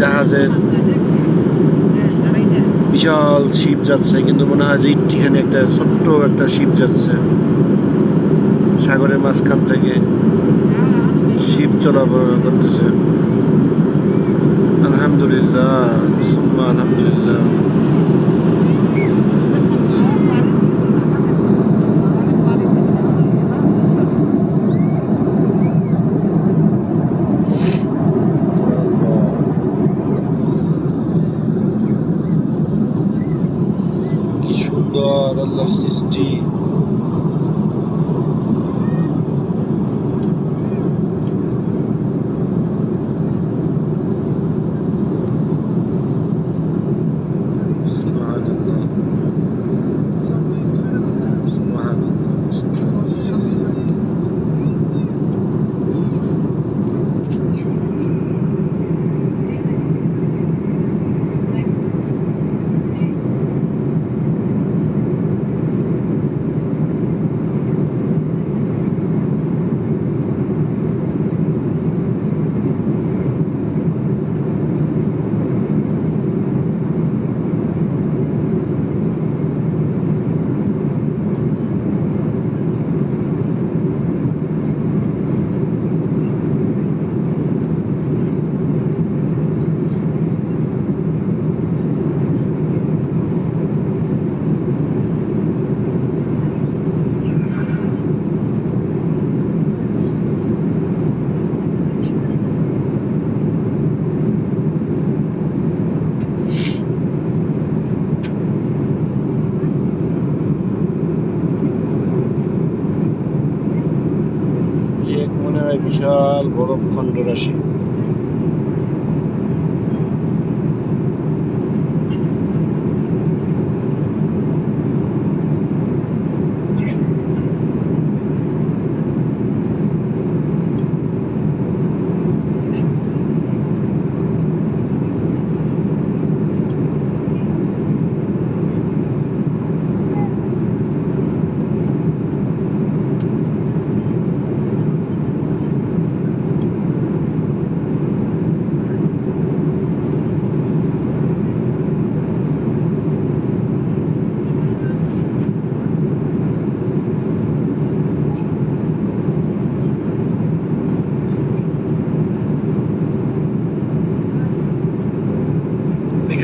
জাহাজের বিশাল শিপ যাচ্ছে, কিন্তু মনে হয় যে ইট্টিখানে একটা ছোট্ট একটা শিপ যাচ্ছে। সাগরের মাঝখান থেকে শিপ চলাফেরা করতেছে। আলহামদুলিল্লাহ আলহামদুলিল্লাহ। de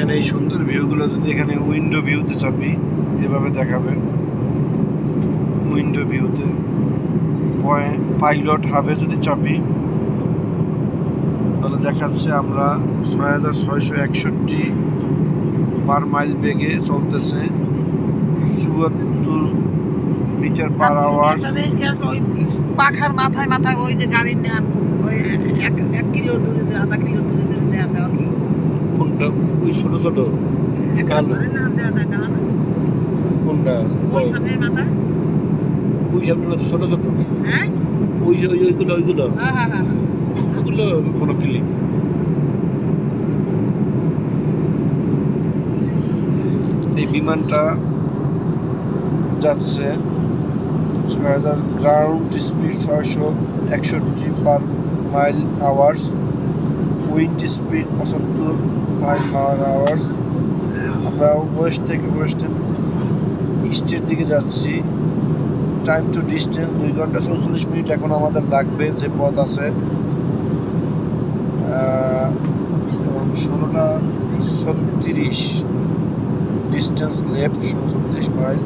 এখানে এই সুন্দর ভিউগুলো যদি এখানে উইন্ডো ভিউতে চাপি এভাবে দেখাবেন। উইন্ডো ভিউতে পাইলট হাবে যদি চাপি তাহলে দেখাচ্ছে আমরা ছয় হাজার ছয়শো একষট্টি পার মাইল বেগে চলতেছে। চুয়াত্তর মিটার পার আওয়ার পাখার মাথায় মাথায় ওই যে গাড়ির ওই এক এক কিলো দূরে আধা কিলো দূরে দূরে দেওয়া কি? কোনটা? ওই ছোট ছোট কালো কোনটা? ওই সামনের মাথা। ওই ছোট ছোট। হ্যাঁ? ওই যে ওইগুলো ওইগুলো। হ্যাঁ হ্যাঁ হ্যাঁ ওগুলো কোনো ক্লিপ এই বিমানটা যাচ্ছে ছয় হাজার গ্রাউন্ড স্পিড ছয়শো একষট্টি per mile hours wind speed পঁচাত্তর মাইল পার আওয়ার্স। আমরা ওয়েস্ট থেকে ওয়েস্টার্ন ইস্টের দিকে যাচ্ছি। টাইম টু ডিস্টেন্স দুই ঘণ্টা চৌচল্লিশ মিনিট এখন আমাদের লাগবে, যে পথ আছে। এবং ষোলোটা ছত্রিশ, ডিস্টেন্স লেফট, ষোলো ছত্রিশ মাইল।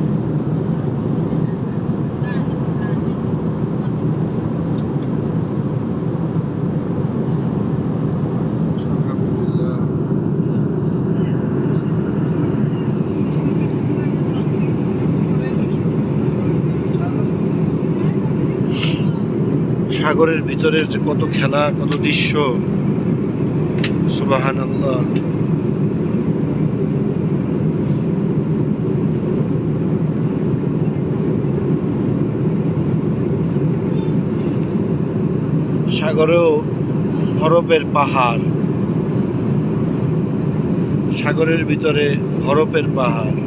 সাগরের ভিতরের যে কত খেলা, কত দৃশ্য সুবাহান আল্লাহ সাগরেও বরফের পাহাড়। সাগরের ভিতরে বরফের পাহাড়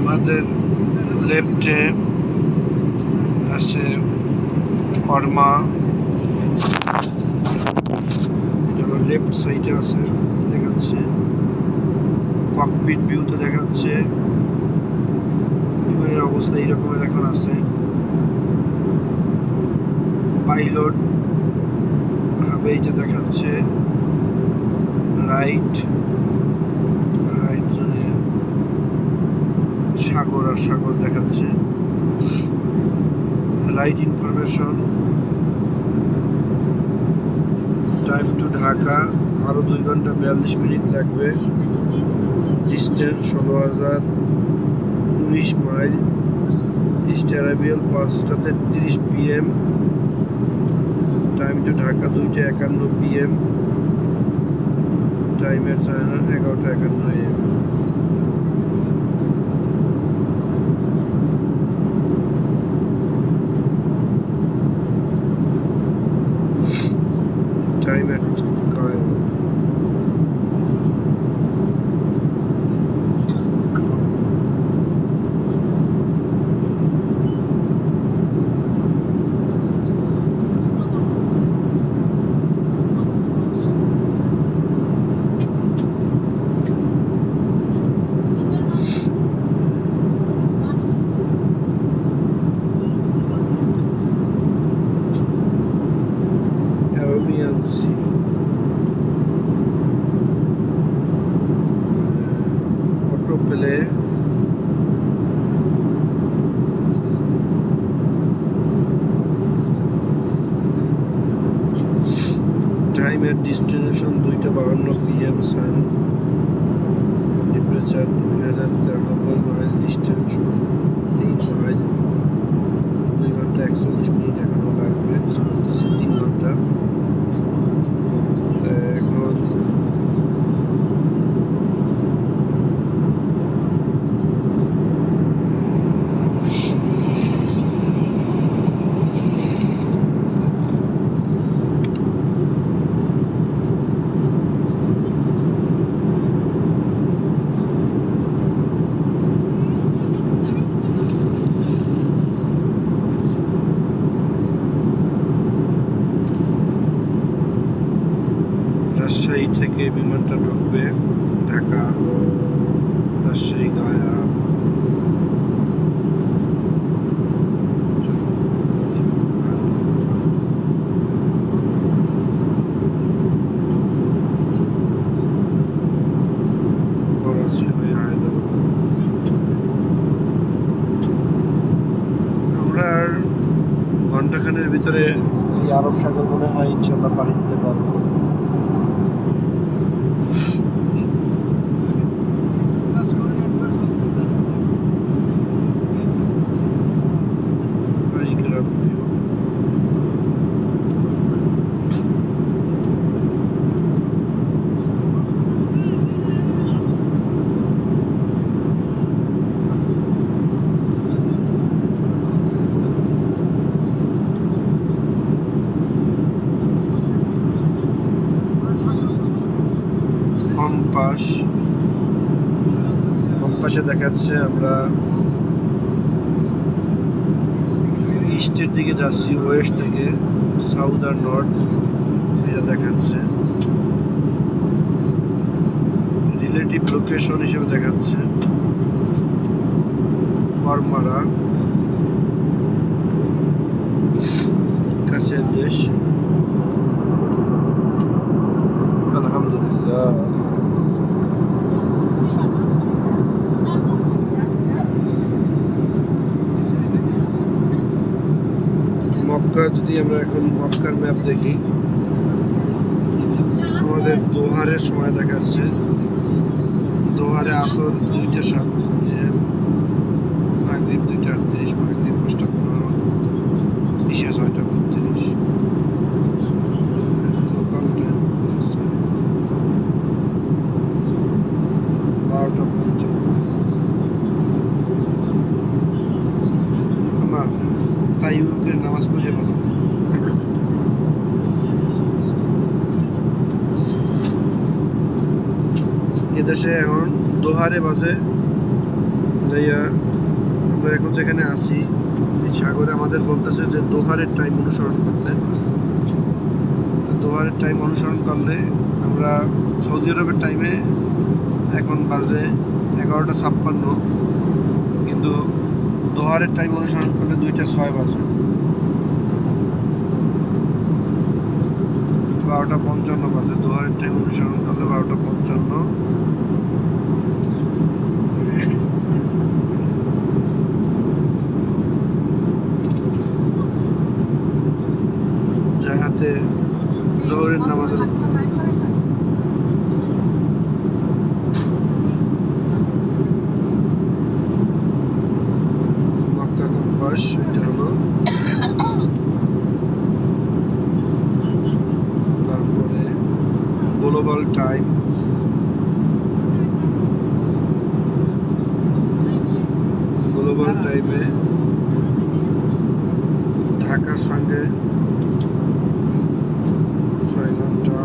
আমার আমাদের লেফটে আছে কর্মা এটা হলো লেফট সাইডে আছে, দেখাচ্ছে। ককপিট ভিউতে দেখাচ্ছে। বিমানের অবস্থা এইরকমের এখন আছে। পাইলট ভাবে এইটা দেখাচ্ছে। রাইট রাইট জোনে সাগর আর সাগর দেখাচ্ছে। Light information time to Dhaka আরও দুই ঘণ্টা বিয়াল্লিশ মিনিট লাগবে। ডিস্টেন্স ষোলো হাজার উনিশ মাইল। ইস্ট অ্যারাবিয়াল পাঁচটা তেত্রিশ পিএম টাইম টু ঢাকা দুইটা একান্ন পিএম টাইমের এগারোটা একান্ন এম ডেস্টিনেশন দুইটা বাহান্ন পিএম সান টেম্পারেচার দুই হাজার তিরানব্বই মাইল ডিস্টেন্স তিন মাইল দুই ঘণ্টা একচল্লিশ মিনিট এখনও লাগবে চলতেছে তিন ঘণ্টা তা এখন রাজশাহী থেকে বিমানটা ঢুকবে, ঢাকা, রাজশাহী, গায়া। ঘন্টাখানের ভিতরে এই আরব সাগর মনে হয় ইনশাল্লাহ পাড়ি দিতে পারব Very good view. কম্পাস কম্পাসে দেখাচ্ছে, আমরা ইস্টের দিকে যাচ্ছি ওয়েস্ট থেকে সাউথ আর নর্থ এটা দেখাচ্ছে। রিলেটিভ লোকেশন হিসেবে দেখাচ্ছে। বর্মারা কাছের দেশ আলহামদুলিল্লাহ মক্কা যদি আমরা এখন মক্কার ম্যাপ দেখি আমাদের দোহারের সময় দেখাচ্ছে। দোহারে আসর দুইটা সাত যে মাগরীব দুইটা আটত্রিশ মাগরীব পাঁচটা পনেরো বিশে ছয়টা বত্রিশ লোকাল টাইম বারোটা পঞ্চান্ন আমা তাই করে নামাজ পড়ে বলো এদেশে এখন দোহারে বাজে। যাইয়া আমরা এখন যেখানে আছি, এই সাগরে আমাদের বলতেছে যে দোহারের টাইম অনুসরণ করতে। তো দোহারের টাইম অনুসরণ করলে আমরা সৌদি আরবের টাইমে এখন বাজে এগারোটা ছাপ্পান্ন। কিন্তু দোহারের টাইম অনুসরণ করলে দুইটা ছয় বাজে। বারোটা পঞ্চান্ন বাজে। দোহারের ট্রেন অনুসরণ করলে বারোটা পঞ্চান্ন। যাহাতে জোহরের নামাজের মক্কা কম্পাস এটা হলো তারপরে গ্লোবাল টাইম গ্লোবাল টাইমে ঢাকার সঙ্গে ছয় ঘণ্টা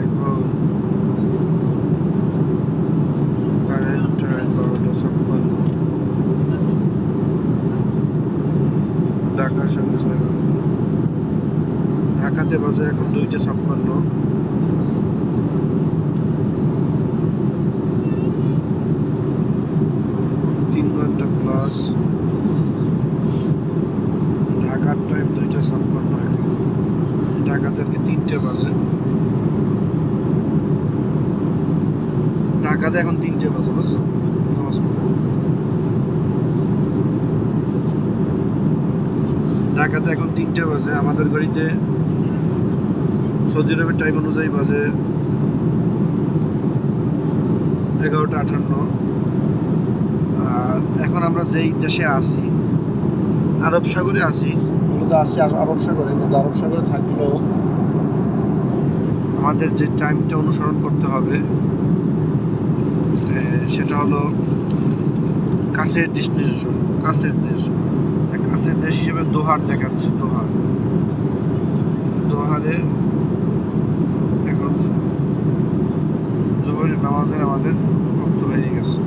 এখন কারেন্ট টাইম বারোটা ছাপ্পান্ন ঢাকার সঙ্গে ছয় ঘণ্টা ঢাকাতে বাজে এখন দুইটা ছাপ্পান্ন তিন ঘণ্টা প্লাস ঢাকার টাইম দুইটা ছাপ্পান্ন এখন ঢাকাতে আর কি তিনটে বাজে ঢাকাতে এখন তিনটে বাজে বুঝছ? ঢাকাতে এখন তিনটে বাজে আমাদের গাড়িতে সৌদি আরবের টাইম অনুযায়ী বাজে এগারোটা আটান্ন। আর এখন আমরা যেই দেশে আছি, আরব সাগরে আছি, মূলত আছি আর- আরব সাগরে, কিন্তু আরব সাগরে থাকলেও আমাদের যে টাইমটা অনুসরণ করতে হবে সেটা হলো কাছের ডেস্টিনেশন কাছের দেশ। কাছের দেশ হিসেবে দোহার দেখাচ্ছে, দোহার। দোহারে এখন জোহরের নামাজের আমাদের ভক্ত হয়ে গেছে।